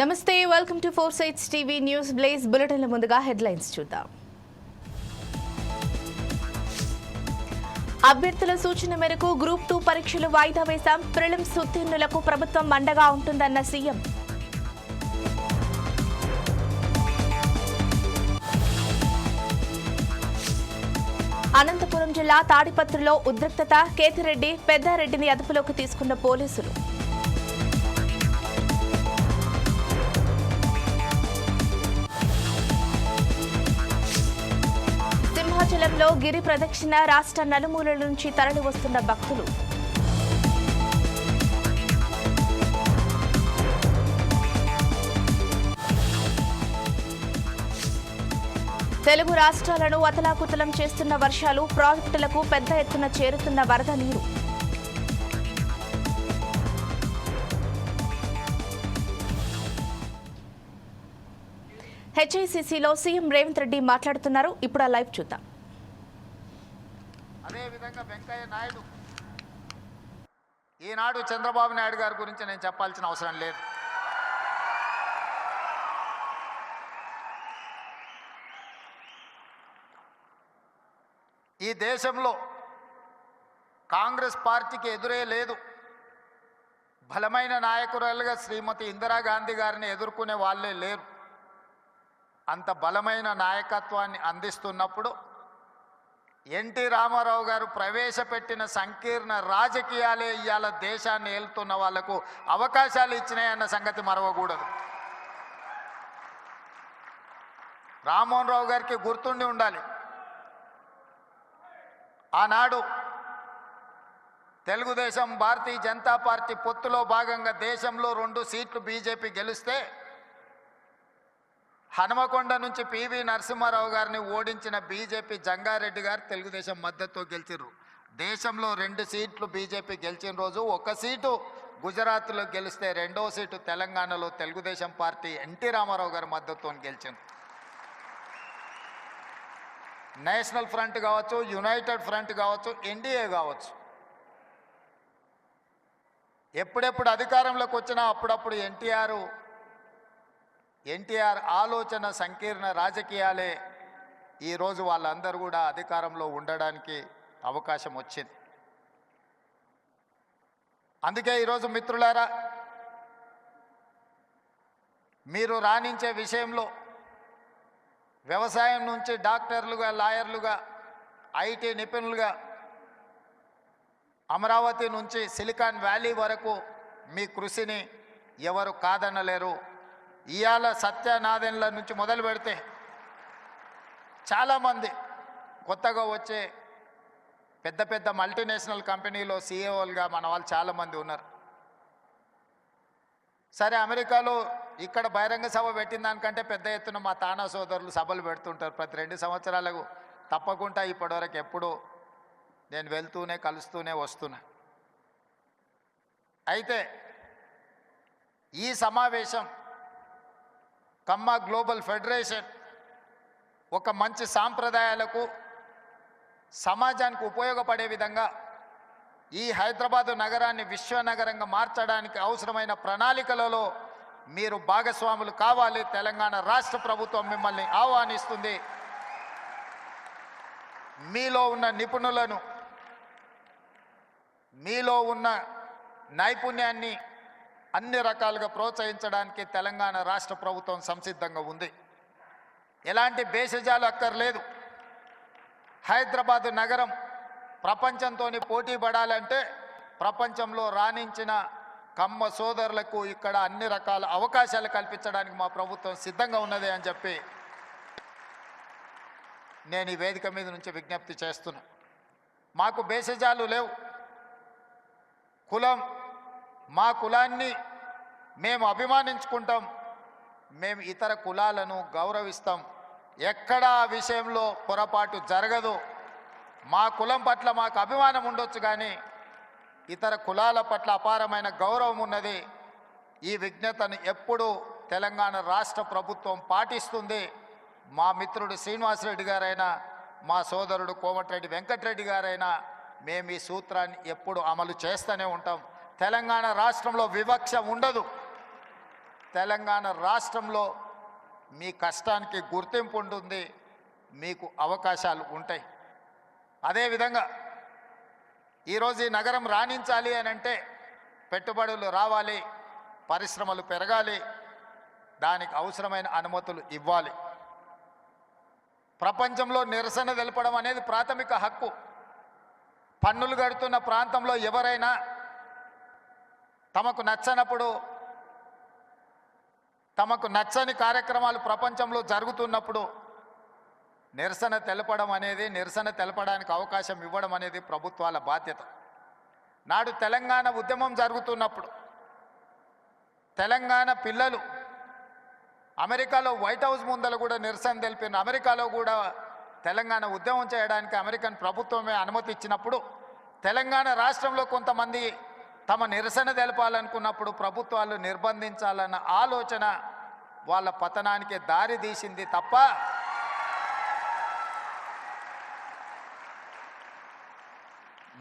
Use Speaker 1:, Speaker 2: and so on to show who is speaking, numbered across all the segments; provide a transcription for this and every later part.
Speaker 1: నమస్తే welcome to four sides TV news బ్లేస్ బులెటిన్ల ముందుగా హెడ్లైన్స్ చూద్దాం. అభ్యర్థుల సూచన మేరకు గ్రూప్ టూ పరీక్షలు వాయిదా వేశాం. ప్రిలిమ్స్ ఉత్తీర్ణులకు ప్రభుత్వం అండగా ఉంటుందన్న సీఎం. అనంతపురం జిల్లా తాడిపత్రిలో ఉద్రిక్తత. కేతిరెడ్డి పెద్దారెడ్డిని అదుపులోకి తీసుకున్న పోలీసులు. సింహాచలంలో గిరి ప్రదక్షిణ రాష్ట్ర నలుమూలల నుంచి తరలి వస్తున్న భక్తులు. తెలుగు రాష్ట్రాలను అతలాకుతలం చేస్తున్న వర్షాలు ప్రాజెక్టులకు పెద్ద ఎత్తున చేరుతున్న వరద నీరు. హెచ్ఐసిసిలో సీఎం రేవంత్ రెడ్డి మాట్లాడుతున్నారు. ఇప్పుడు ఆ లైవ్ చూద్దాం.
Speaker 2: అదేవిధంగా వెంకయ్య నాయుడు. ఈనాడు చంద్రబాబు నాయుడు గారి గురించి నేను చెప్పాల్సిన అవసరం లేదు. ఈ దేశంలో కాంగ్రెస్ పార్టీకి ఎదురే లేదు. బలమైన నాయకురాలుగా శ్రీమతి ఇందిరాగాంధీ గారిని ఎదుర్కొనే వాళ్ళే లేరు. అంత బలమైన నాయకత్వాన్ని అందిస్తున్నప్పుడు ఎన్టీ రామారావు గారు ప్రవేశపెట్టిన సంకీర్ణ రాజకీయాలే ఇవాళ దేశాన్ని ఏలుతున్న వాళ్ళకు అవకాశాలు ఇచ్చినాయన్న సంగతి మరవకూడదు. రామ్మోహన్ రావు గారికి గుర్తుండి ఉండాలి. ఆనాడు తెలుగుదేశం భారతీయ జనతా పార్టీ పొత్తులో భాగంగా దేశంలో రెండు సీట్లు బీజేపీ గెలిస్తే హనుమకొండ నుంచి పివి నరసింహారావు గారిని ఓడించిన బీజేపీ జంగారెడ్డి గారు తెలుగుదేశం మద్దతుతో గెలిచిర్రు. దేశంలో రెండు సీట్లు బీజేపీ గెలిచిన రోజు ఒక సీటు గుజరాత్లో గెలిస్తే రెండో సీటు తెలంగాణలో తెలుగుదేశం పార్టీ ఎన్టీ రామారావు గారి మద్దతుతో గెలిచింది. నేషనల్ ఫ్రంట్ కావచ్చు యునైటెడ్ ఫ్రంట్ కావచ్చు ఎన్డీఏ కావచ్చు. ఎప్పుడెప్పుడు అధికారంలోకి వచ్చినా అప్పుడప్పుడు ఎన్టీఆర్ ఎన్టీఆర్ ఆలోచన సంకీర్ణ రాజకీయాలే. ఈరోజు వాళ్ళందరూ కూడా అధికారంలో ఉండడానికి అవకాశం వచ్చింది. అందుకే ఈరోజు మిత్రులారా మీరు రాణించే విషయంలో వ్యవసాయం నుంచి డాక్టర్లుగా లాయర్లుగా ఐటీ నిపుణులుగా అమరావతి నుంచి సిలికాన్ వ్యాలీ వరకు మీ కృషిని ఎవరు కాదనలేరు. ఇవాళ సత్యనాదెన్ల నుంచి మొదలు పెడితే చాలామంది కొత్తగా వచ్చే పెద్ద పెద్ద మల్టీనేషనల్ కంపెనీలో సీఈఓలుగా మన వాళ్ళు చాలామంది ఉన్నారు. సరే అమెరికాలో ఇక్కడ బహిరంగ సభ పెట్టిన దానికంటే పెద్ద ఎత్తున మా తానా సోదరులు సభలు పెడుతుంటారు. ప్రతి రెండు సంవత్సరాలకు తప్పకుండా ఇప్పటివరకు ఎప్పుడూ నేను వెళ్తూనే కలుస్తూనే వస్తున్నా. అయితే ఈ సమావేశం కమ్మ గ్లోబల్ ఫెడరేషన్ ఒక మంచి సాంప్రదాయాలకు సమాజానికి ఉపయోగపడే విధంగా ఈ హైదరాబాదు నగరాన్ని విశ్వనగరంగా మార్చడానికి అవసరమైన ప్రణాళికలలో మీరు భాగస్వాములు కావాలి. తెలంగాణ రాష్ట్ర ప్రభుత్వం మిమ్మల్ని ఆహ్వానిస్తుంది. మీలో ఉన్న నిపుణులను మీలో ఉన్న నైపుణ్యాన్ని అన్ని రకాలుగా ప్రోత్సహించడానికి తెలంగాణ రాష్ట్ర ప్రభుత్వం సంసిద్ధంగా ఉంది. ఎలాంటి భేషజాలు అక్కర్లేదు. హైదరాబాదు నగరం ప్రపంచంతో పోటీ పడాలంటే ప్రపంచంలో రాణించిన కమ్మ సోదరులకు ఇక్కడ అన్ని రకాల అవకాశాలు కల్పించడానికి మా ప్రభుత్వం సిద్ధంగా ఉన్నది అని చెప్పి నేను ఈ వేదిక మీద నుంచి విజ్ఞప్తి చేస్తున్నా. మాకు భేషజాలు లేవు. కులం మా కులాన్ని మేము అభిమానించుకుంటాం. మేము ఇతర కులాలను గౌరవిస్తాం. ఎక్కడా ఆ విషయంలో పొరపాటు జరగదు. మా కులం పట్ల మాకు అభిమానం ఉండొచ్చు కానీ ఇతర కులాల పట్ల అపారమైన గౌరవం ఉన్నది. ఈ విజ్ఞతను ఎప్పుడు తెలంగాణ రాష్ట్ర ప్రభుత్వం పాటిస్తుంది. మా మిత్రుడు శ్రీనివాసరెడ్డి గారైనా మా సోదరుడు కోమటిరెడ్డి వెంకటరెడ్డి గారైనా మేము ఈ సూత్రాన్ని ఎప్పుడు అమలు చేస్తూనే ఉంటాం. తెలంగాణ రాష్ట్రంలో వివక్ష ఉండదు. తెలంగాణ రాష్ట్రంలో మీ కష్టానికి గుర్తింపు ఉంటుంది మీకు అవకాశాలు ఉంటాయి. అదేవిధంగా ఈరోజు ఈ నగరం రాణించాలి అని అంటే పెట్టుబడులు రావాలి పరిశ్రమలు పెరగాలి దానికి అవసరమైన అనుమతులు ఇవ్వాలి. ప్రపంచంలో నిరసన తెలపడం అనేది ప్రాథమిక హక్కు. పన్నులు కడుతున్న ప్రాంతంలో ఎవరైనా తమకు నచ్చనప్పుడు తమకు నచ్చని కార్యక్రమాలు ప్రపంచంలో జరుగుతున్నప్పుడు నిరసన తెలపడం అనేది నిరసన తెలపడానికి అవకాశం ఇవ్వడం అనేది ప్రభుత్వాల బాధ్యత. నాడు తెలంగాణ ఉద్యమం జరుగుతున్నప్పుడు తెలంగాణ పిల్లలు అమెరికాలో వైట్ హౌస్ ముందర కూడా నిరసన తెలిపిన అమెరికాలో కూడా తెలంగాణ ఉద్యమం చేయడానికి అమెరికన్ ప్రభుత్వమే అనుమతి ఇచ్చినప్పుడు తెలంగాణ రాష్ట్రంలో కొంతమంది తమ నిరసన తెలపాలనుకున్నప్పుడు ప్రభుత్వాలు నిర్బంధించాలన్న ఆలోచన వాళ్ళ పతనానికి దారి తీసింది తప్ప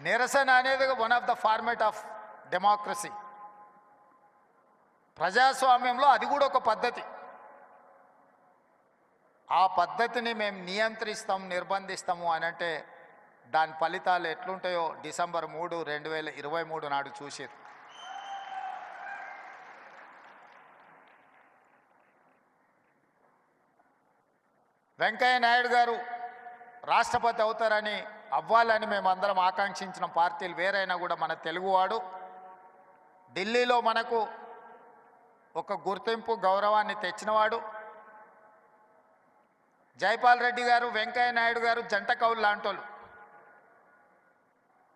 Speaker 2: నిరసన అనేది one of the format of democracy ప్రజాస్వామ్యంలో అది కూడా ఒక పద్ధతి. ఆ పద్ధతిని మేము నియంత్రిస్తాం నిర్బంధిస్తాము అని అంటే దాని ఫలితాలు ఎట్లుంటాయో డిసెంబర్ మూడు రెండు వేల ఇరవై మూడు నాడు చూసేది. వెంకయ్య నాయుడు గారు రాష్ట్రపతి అవుతారని అవ్వాలని మేమందరం ఆకాంక్షించిన పార్టీలు వేరైనా కూడా మన తెలుగువాడు. ఢిల్లీలో మనకు ఒక గుర్తింపు గౌరవాన్ని తెచ్చినవాడు. జైపాల్ రెడ్డి గారు వెంకయ్య నాయుడు గారు జంట కవులు లాంటోళ్ళు.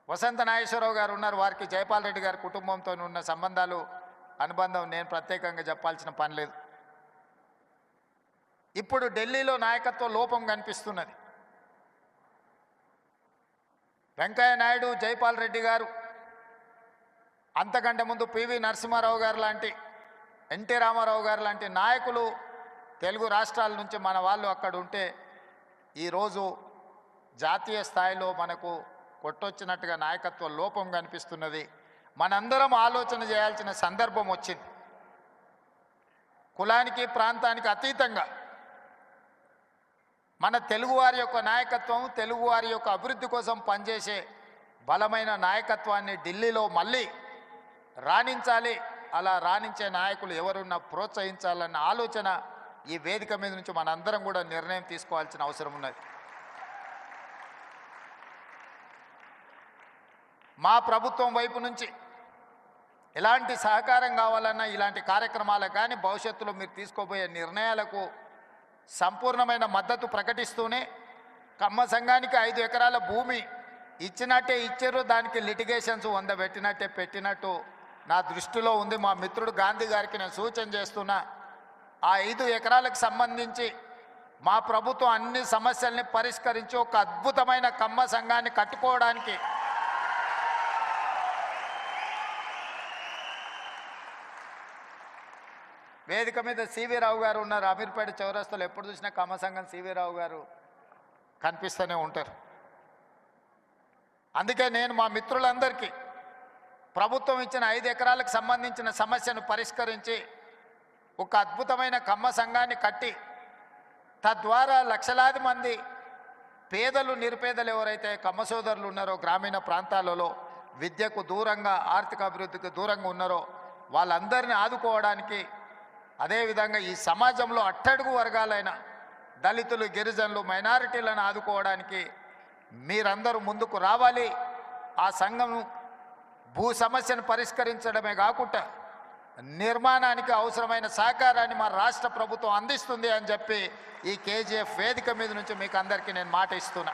Speaker 2: వసంత నాగేశ్వరరావు గారు ఉన్నారు. వారికి జైపాల్ రెడ్డి గారి కుటుంబంతో ఉన్న సంబంధాలు అనుబంధం నేను ప్రత్యేకంగా చెప్పాల్సిన పని లేదు. ఇప్పుడు ఢిల్లీలో నాయకత్వ లోపం కనిపిస్తున్నది. వెంకయ్య నాయుడు జైపాల్ రెడ్డి గారు అంతకంటే ముందు పివి నరసింహారావు గారు లాంటి ఎన్టీ రామారావు గారు లాంటి నాయకులు తెలుగు రాష్ట్రాల నుంచి మన వాళ్ళు అక్కడ ఉంటే ఈరోజు జాతీయ స్థాయిలో మనకు కొట్టొచ్చినట్టుగా నాయకత్వ లోపం కనిపిస్తున్నది. మనందరం ఆలోచన చేయాల్సిన సందర్భం వచ్చింది. కులానికి ప్రాంతానికి అతీతంగా మన తెలుగువారి యొక్క నాయకత్వం తెలుగువారి యొక్క అభివృద్ధి కోసం పనిచేసే బలమైన నాయకత్వాన్ని ఢిల్లీలో మళ్ళీ రాణించాలి. అలా రాణించే నాయకులు ఎవరున్నా ప్రోత్సహించాలన్న ఆలోచన ఈ వేదిక మీద నుంచి మనందరం కూడా నిర్ణయం తీసుకోవాల్సిన అవసరం ఉన్నది. మా ప్రభుత్వం వైపు నుంచి ఎలాంటి సహకారం కావాలన్నా ఇలాంటి కార్యక్రమాలకు కానీ భవిష్యత్తులో మీరు తీసుకోబోయే నిర్ణయాలకు సంపూర్ణమైన మద్దతు ప్రకటిస్తూనే కమ్మ సంఘానికి ఐదు ఎకరాల భూమి ఇచ్చినట్టే ఇచ్చారు. దానికి లిటిగేషన్స్ వంద పెట్టినట్టే పెట్టినట్టు నా దృష్టిలో ఉంది. మా మిత్రుడు గాంధీ గారికి నేను సూచన చేస్తున్నా ఆ ఐదు ఎకరాలకు సంబంధించి మా ప్రభుత్వం అన్ని సమస్యల్ని పరిష్కరించి ఒక అద్భుతమైన కమ్మ సంఘాన్ని కట్టుకోవడానికి వేదిక మీద సివి రావు గారు ఉన్నారు. అమీర్పేట చౌరస్తాలో ఎప్పుడు చూసినా కమ్మ సంఘం సివి రావు గారు కనిపిస్తూనే ఉంటారు. అందుకే నేను మా మిత్రులందరికీ ప్రభుత్వం ఇచ్చిన ఐదు ఎకరాలకు సంబంధించిన సమస్యను పరిష్కరించి ఒక అద్భుతమైన కమ్మ సంఘాన్ని కట్టి తద్వారా లక్షలాది మంది పేదలు నిరుపేదలు ఎవరైతే కమ్మ సోదరులు ఉన్నారో గ్రామీణ ప్రాంతాలలో విద్యకు దూరంగా ఆర్థిక అభివృద్ధికి దూరంగా ఉన్నారో వాళ్ళందరినీ ఆదుకోవడానికి అదేవిధంగా ఈ సమాజంలో అట్టడుగు వర్గాలైన దళితులు గిరిజనులు మైనారిటీలను ఆదుకోవడానికి మీరందరూ ముందుకు రావాలి. ఆ సంఘం భూ సమస్యను పరిష్కరించడమే కాకుండా నిర్మాణానికి అవసరమైన సహకారాన్ని మా రాష్ట్ర ప్రభుత్వం అందిస్తుంది అని చెప్పి ఈ కేజీఎఫ్ వేదిక మీద నుంచి మీకు అందరికీ నేను మాట ఇస్తున్నా.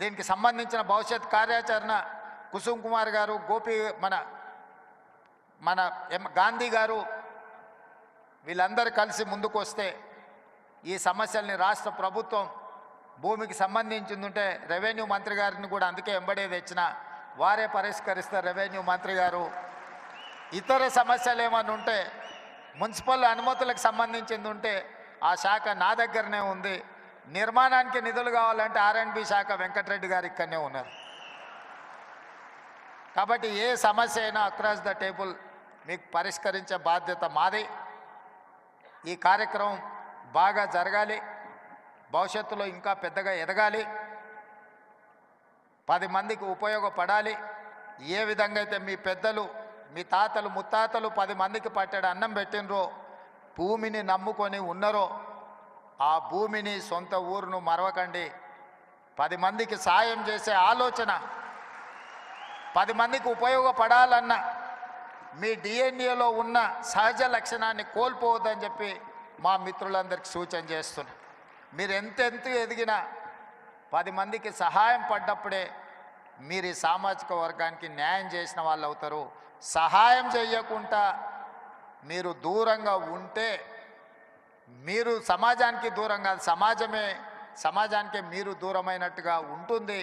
Speaker 2: దీనికి సంబంధించిన భవిష్యత్ కార్యాచరణ కుసుమ్ కుమార్ గారు గోపి మన మన ఎం గాంధీ గారు వీళ్ళందరూ కలిసి ముందుకొస్తే ఈ సమస్యల్ని రాష్ట్ర ప్రభుత్వం భూమికి సంబంధించింది ఉంటే రెవెన్యూ మంత్రి గారిని కూడా అందుకే ఎంబడే తెచ్చిన వారే పరిష్కరిస్తారు రెవెన్యూ మంత్రి గారు. ఇతర సమస్యలు ఏమైనా ఉంటే మున్సిపల్ అనుమతులకు సంబంధించింది ఉంటే ఆ శాఖ నా దగ్గరనే ఉంది. నిర్మాణానికి నిధులు కావాలంటే ఆర్ఎండ్బి శాఖ వెంకటరెడ్డి గారు ఇక్కడనే ఉన్నారు. కాబట్టి ఏ సమస్య అయినా అక్రాస్ ద టేబుల్ మీకు పరిష్కరించే బాధ్యత మాది. ఈ కార్యక్రమం బాగా జరగాలి. భవిష్యత్తులో ఇంకా పెద్దగా ఎదగాలి. పది మందికి ఉపయోగపడాలి. ఏ విధంగా అయితే మీ పెద్దలు మీ తాతలు ముత్తాతలు పది మందికి పట్టాడు అన్నం పెట్టినరో భూమిని నమ్ముకొని ఉన్నారో ఆ భూమిని సొంత ఊరును మరవకండి. పది మందికి సాయం చేసే ఆలోచన పది మందికి ఉపయోగపడాలన్న మీ డిఎన్ఏలో ఉన్న సహజ లక్షణాన్ని కోల్పోవద్దని చెప్పి మా మిత్రులందరికీ సూచన చేస్తున్నా. మీరు ఎంతెంత ఎదిగినా పది మందికి సహాయం పడ్డప్పుడే మీరు ఈ సామాజిక వర్గానికి న్యాయం చేసిన వాళ్ళు అవుతారు. సహాయం చేయకుండా మీరు దూరంగా ఉంటే మీరు సమాజానికి దూరం కాదు సమాజమే సమాజానికి మీరు దూరమైనట్టుగా ఉంటుంది.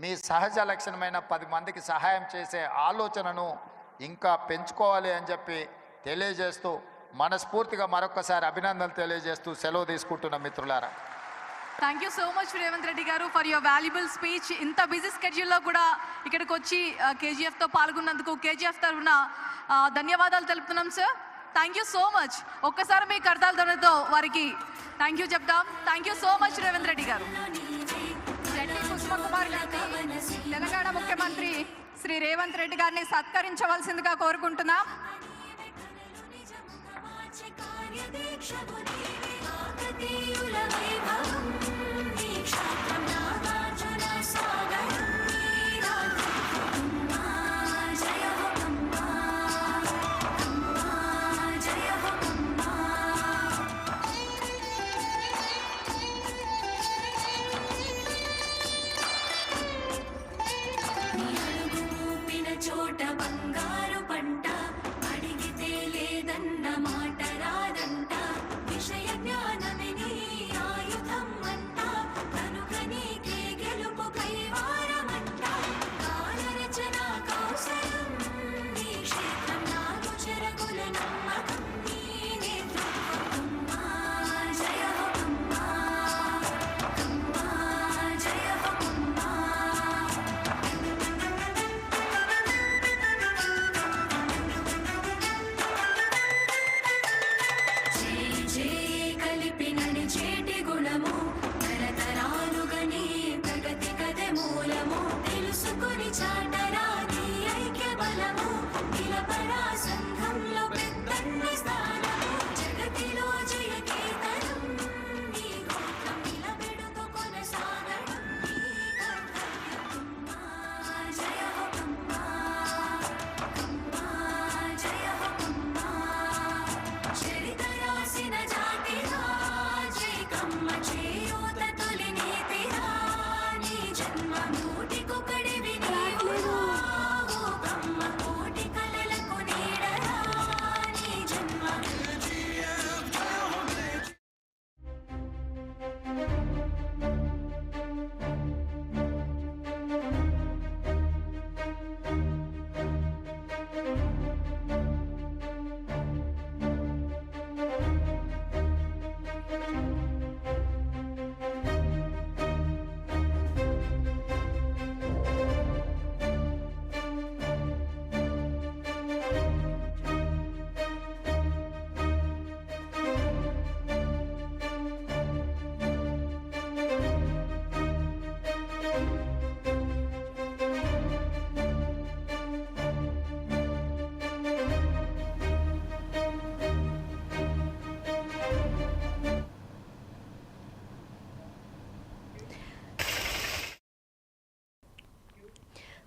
Speaker 2: మీ సహజ లక్షణమైన పది మందికి సహాయం చేసే ఆలోచనను ఇంకా పెంచుకోవాలి అని చెప్పి తెలియజేస్తూ మనస్ఫూర్తిగా మరొకసారి అభినందనలు తెలియజేస్తూ సెలవు తీసుకుంటున్న మిత్రులారా.
Speaker 3: Thank you so much Revanth Reddy గారు ఫర్ యువర్ వాల్యుబుల్ స్పీచ్ ఇంత బిజీ స్కెడ్యూల్లో కూడా ఇక్కడికి వచ్చి కేజీఎఫ్తో పాల్గొన్నందుకు కేజీఎఫ్ తరఫున ధన్యవాదాలు తెలుపుతున్నాం sir thank you so much ఒక్కసారి మీ కర్తాల ధనతో వారికి థ్యాంక్ యూ చెప్తాం. Thank you so much Revanth Reddy గారు.
Speaker 4: జడ్పీ కుసుమ తెలంగాణ ముఖ్యమంత్రి శ్రీ రేవంత్ రెడ్డి గారిని సత్కరించవలసిందిగా కోరుకుంటున్నాం.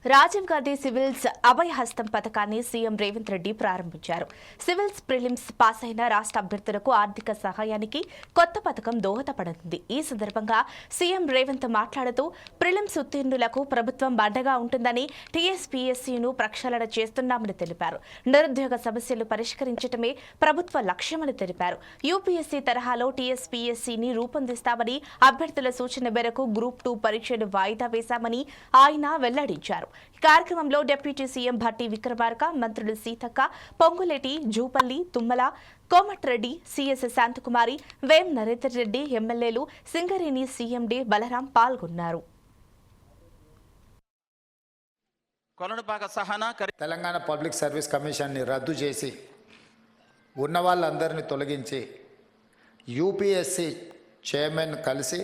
Speaker 1: రాజీవ్ గాంధీ సివిల్స్ అభయ హస్తం పథకాన్ని సీఎం రేవంత్ రెడ్డి ప్రారంభించారు. సివిల్స్ ప్రిలిమ్స్ పాస్ అయిన రాష్ట్ర అభ్యర్థులకు ఆర్థిక సహాయానికి కొత్త పథకం దోహదపడుతుంది. ఈ సందర్భంగా సీఎం రేవంత్ మాట్లాడుతూ ప్రిలిమ్స్ ఉత్తీర్ణులకు ప్రభుత్వం అండగా ఉంటుందని టీఎస్పీఎస్సీను ప్రక్షాళన చేస్తున్నామని తెలిపారు. నిరుద్యోగ సమస్యలు పరిష్కరించడమే ప్రభుత్వ లక్ష్యమని తెలిపారు. యూపీఎస్సీ తరహాలో టీఎస్పీఎస్సీని రూపొందిస్తామని అభ్యర్థుల సూచన మేరకు గ్రూప్ టూ పరీక్షను వాయిదా వేశామని ఆయన వెల్లడించారు. కార్యక్రమంలో డిప్యూటీ సీఎం భట్టి విక్రమార్క మంత్రులు సీతక్క పొంగులేటి జూపల్లి తుమ్మల కోమటిరెడ్డి సిఎస్ శాంతకుమారి వేం నరేందర్ రెడ్డి ఎమ్మెల్యేలు సింగరేణి సీఎండి బలరాం పాల్గొన్నారు.
Speaker 2: తెలంగాణ పబ్లిక్ సర్వీస్ కమిషన్ని రద్దు చేసి ఉన్న వాళ్ళందరినీ తొలగించి యూపీఎస్సి చైర్మన్ కలిసి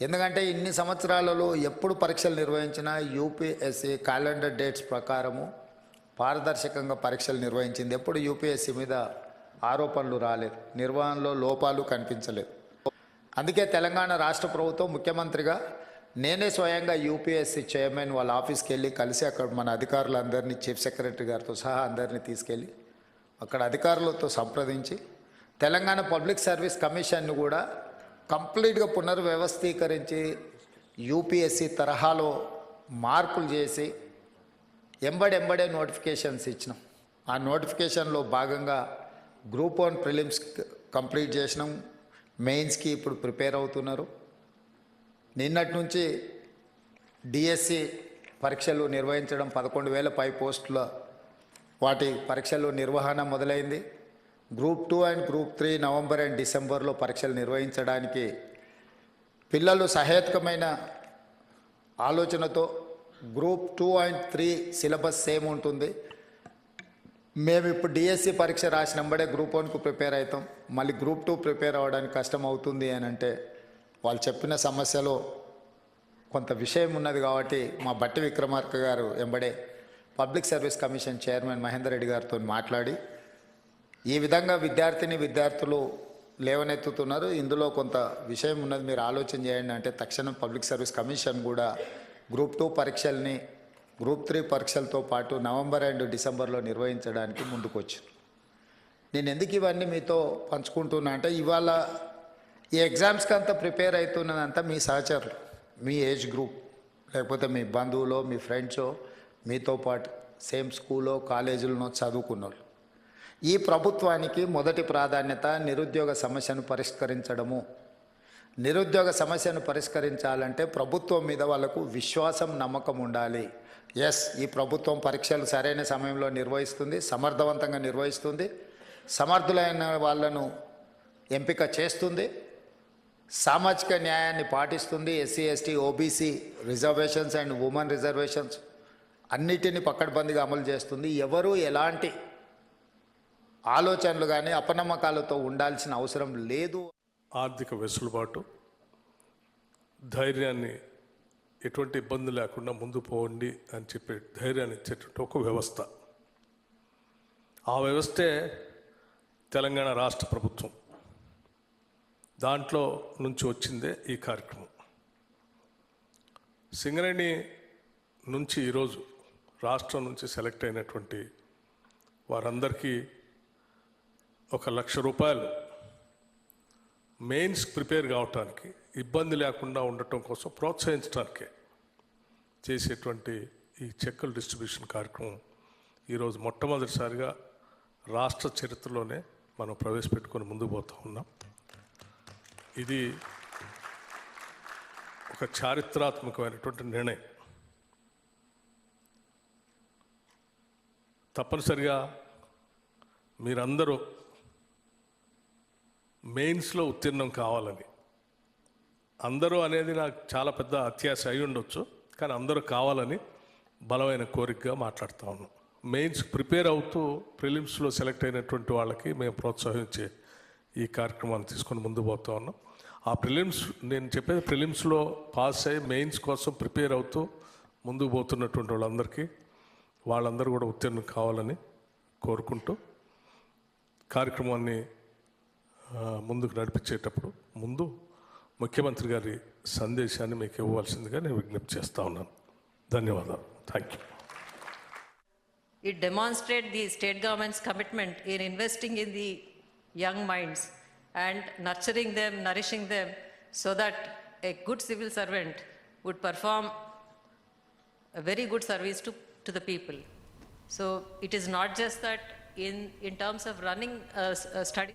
Speaker 2: ఎందుకంటే ఇన్ని సంవత్సరాలలో ఎప్పుడు పరీక్షలు నిర్వహించినా యూపీఎస్సీ క్యాలెండర్ డేట్స్ ప్రకారము పారదర్శకంగా పరీక్షలు నిర్వహించింది. ఎప్పుడు యూపీఎస్సీ మీద ఆరోపణలు రాలేదు. నిర్వహణలో లోపాలు కనిపించలేదు. అందుకే తెలంగాణ రాష్ట్ర ప్రభుత్వం ముఖ్యమంత్రిగా నేనే స్వయంగా యూపీఎస్సీ చైర్మన్ వాళ్ళ ఆఫీస్కి వెళ్ళి కలిసి అక్కడ మన అధికారులందరినీ చీఫ్ సెక్రటరీ గారితో సహా అందరినీ తీసుకెళ్ళి అక్కడ అధికారులతో సంప్రదించి తెలంగాణ పబ్లిక్ సర్వీస్ కమిషన్ను కూడా కంప్లీట్గా పునర్వ్యవస్థీకరించి యూపీఎస్సీ తరహాలో మార్పులు చేసి ఎంబడెంబడే నోటిఫికేషన్స్ ఇచ్చినాం. ఆ నోటిఫికేషన్లో భాగంగా గ్రూప్ వన్ ప్రిలిమ్స్ కంప్లీట్ చేసినాం. మెయిన్స్కి ఇప్పుడు ప్రిపేర్ అవుతున్నారు. నిన్నటి నుంచి డిఎస్సి పరీక్షలు నిర్వహించడం పదకొండు వేల పై పోస్టుల వాటి పరీక్షలు నిర్వహణ మొదలైంది. Group two and group three November and డిసెంబర్లో పరీక్షలు నిర్వహించడానికి పిల్లలు సహేతుకమైన ఆలోచనతో group two and three syllabus same ఉంటుంది. మేము ఇప్పుడు డిఎస్సి పరీక్ష రాసినంబడే గ్రూప్ వన్కు ప్రిపేర్ అవుతాం. మళ్ళీ గ్రూప్ టూ ప్రిపేర్ అవ్వడానికి కష్టం అవుతుంది అని అంటే వాళ్ళు చెప్పిన సమస్యలో కొంత విషయం ఉన్నది కాబట్టి మా బట్టి విక్రమార్క గారు ఎంబడే public service commission chairman Mahender Reddy గారితో మాట్లాడి ఈ విధంగా విద్యార్థిని విద్యార్థులు లేవనెత్తుతున్నారు. ఇందులో కొంత విషయం ఉన్నది. మీరు ఆలోచన చేయండి. అంటే తక్షణం పబ్లిక్ సర్వీస్ కమిషన్ కూడా గ్రూప్ టూ పరీక్షల్ని గ్రూప్ త్రీ పరీక్షలతో పాటు నవంబర్ అండ్ డిసెంబర్లో నిర్వహించడానికి ముందుకు నేను ఎందుకు ఇవన్నీ మీతో పంచుకుంటున్నా అంటే ఇవాళ ఈ ఎగ్జామ్స్కి అంతా ప్రిపేర్ అవుతున్నదంతా మీ సహచరులు మీ ఏజ్ గ్రూప్ లేకపోతే మీ బంధువులో మీ ఫ్రెండ్సో మీతో పాటు సేమ్ స్కూల్లో కాలేజీలోనో చదువుకున్న వాళ్ళు ఈ ప్రభుత్వానికి మొదటి ప్రాధాన్యత నిరుద్యోగ సమస్యను పరిష్కరించడము. నిరుద్యోగ సమస్యను పరిష్కరించాలంటే ప్రభుత్వం మీద వాళ్ళకు విశ్వాసం నమ్మకం ఉండాలి. ఎస్ ఈ ప్రభుత్వం పరీక్షలు సరైన సమయంలో నిర్వహిస్తుంది సమర్థవంతంగా నిర్వహిస్తుంది. సమర్థులైన వాళ్ళను ఎంపిక చేస్తుంది. సామాజిక న్యాయాన్ని పాటిస్తుంది SC ST OBC reservations and women reservations అన్నిటిని పక్కడబందిగా అమలు చేస్తుంది. ఎవరు ఎలాంటి ఆలోచనలు కానీ అపనమ్మకాలతో ఉండాల్సిన అవసరం లేదు.
Speaker 5: ఆర్థిక వెసులుబాటు ధైర్యాన్ని ఎటువంటి ఇబ్బంది లేకుండా ముందు పోండి అని చెప్పి ధైర్యాన్ని ఇచ్చేటువంటి ఒక వ్యవస్థ. ఆ వ్యవస్థే తెలంగాణ రాష్ట్ర ప్రభుత్వం. దాంట్లో నుంచి వచ్చిందే ఈ కార్యక్రమం. సింగరేణి నుంచి ఈరోజు రాష్ట్రం నుంచి సెలెక్ట్ అయినటువంటి వారందరికీ ఒక లక్ష రూపాయలు. మెయిన్స్ ప్రిపేర్ కావటానికి ఇబ్బంది లేకుండా ఉండటం కోసం ప్రోత్సహించడానికే చేసేటువంటి ఈ చెక్కుల డిస్ట్రిబ్యూషన్ కార్యక్రమం ఈరోజు మొట్టమొదటిసారిగా రాష్ట్ర చరిత్రలోనే మనం ప్రవేశపెట్టుకొని ముందుకు పోతూ ఉన్నాం. ఇది ఒక చారిత్రాత్మకమైనటువంటి నిర్ణయం. తప్పనిసరిగా మీరందరూ మెయిన్స్లో ఉత్తీర్ణం కావాలని. అందరూ అనేది నాకు చాలా పెద్ద అత్యాశ అయి ఉండొచ్చు కానీ అందరూ కావాలని బలమైన కోరికగా మాట్లాడుతూ ఉన్నాం. మెయిన్స్ ప్రిపేర్ అవుతూ ప్రిలిమ్స్లో సెలెక్ట్ అయినటువంటి వాళ్ళకి మేము ప్రోత్సహించే ఈ కార్యక్రమాన్ని తీసుకొని ముందు పోతా ఉన్నాం. ఆ ప్రిలిమ్స్ నేను చెప్పేది ప్రిలిమ్స్లో పాస్ అయ్యి మెయిన్స్ కోసం ప్రిపేర్ అవుతూ ముందుకు పోతున్నటువంటి వాళ్ళందరికీ వాళ్ళందరూ కూడా ఉత్తీర్ణం కావాలని కోరుకుంటూ కార్యక్రమాన్ని ముందుకు నడిపించేటప్పుడు ముందు ముఖ్యమంత్రి గారి సందేశాన్ని మీకు ఇవ్వాల్సిందిగా నేను విజ్ఞప్తి చేస్తా ఉన్నాను. ధన్యవాదాలు. Thank you
Speaker 6: it demonstrate the state government's commitment in investing in the young minds and nurturing them nourishing them so that a good civil servant would perform very good service to to the people so it is not just that in in terms of running study